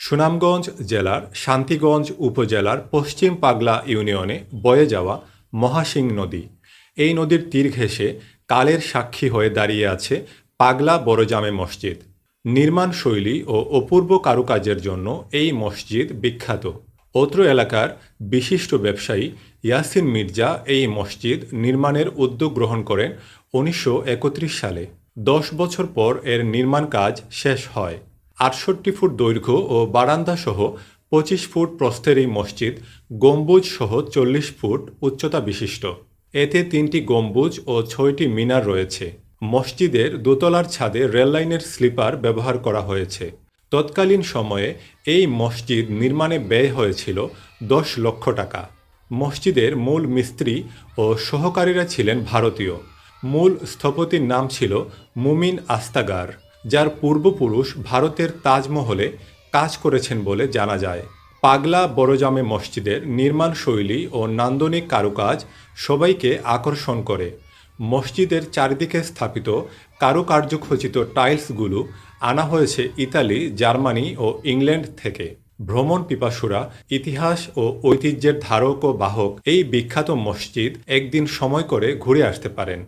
সুনামগঞ্জ জেলার শান্তিগঞ্জ উপজেলার পশ্চিম পাগলা ইউনিয়নে বয়ে যাওয়া মহাসিং নদী। এই নদীর তীর ঘেঁষে কালের সাক্ষী হয়ে দাঁড়িয়ে আছে পাগলা বড়জামে মসজিদ। নির্মাণ শৈলী ও অপূর্ব কারুকাজের জন্য এই মসজিদ বিখ্যাত। অত্র এলাকার বিশিষ্ট ব্যবসায়ী ইয়াসিন মির্জা এই মসজিদ নির্মাণের উদ্যোগ গ্রহণ করেন উনিশশো একত্রিশ সালে। দশ বছর পর এর নির্মাণ কাজ শেষ হয়। আটষট্টি ফুট দৈর্ঘ্য ও বারান্দা সহ পঁচিশ ফুট প্রস্থের এই মসজিদ গম্বুজ সহ চল্লিশ ফুট উচ্চতা বিশিষ্ট। এতে তিনটি গম্বুজ ও ছয়টি মিনার রয়েছে। মসজিদের দোতলার ছাদে রেললাইনের স্লিপার ব্যবহার করা হয়েছে। তৎকালীন সময়ে এই মসজিদ নির্মাণে ব্যয় হয়েছিল দশ লক্ষ টাকা। মসজিদের মূল মিস্ত্রি ও সহকারীরা ছিলেন ভারতীয়। মূল স্থপতির নাম ছিল মুমিন আস্তাগার। যার পূর্বপুরুষ ভারতের তাজমহলে কাজ করেছেন বলে জানা যায়। পাগলা বড়জামে মসজিদের নির্মাণ শৈলী ও নান্দনিক কারুকাজ সবাইকে আকর্ষণ করে। মসজিদের চারিদিকে স্থাপিত কারুকার্যখচিত টাইলসগুলো আনা হয়েছে ইতালি, জার্মানি ও ইংল্যান্ড থেকে। ভ্রমণ পিপাসুরা, ইতিহাস ও ঐতিহ্যের ধারক ও বাহক এই বিখ্যাত মসজিদ একদিন সময় করে ঘুরে আসতে পারেন।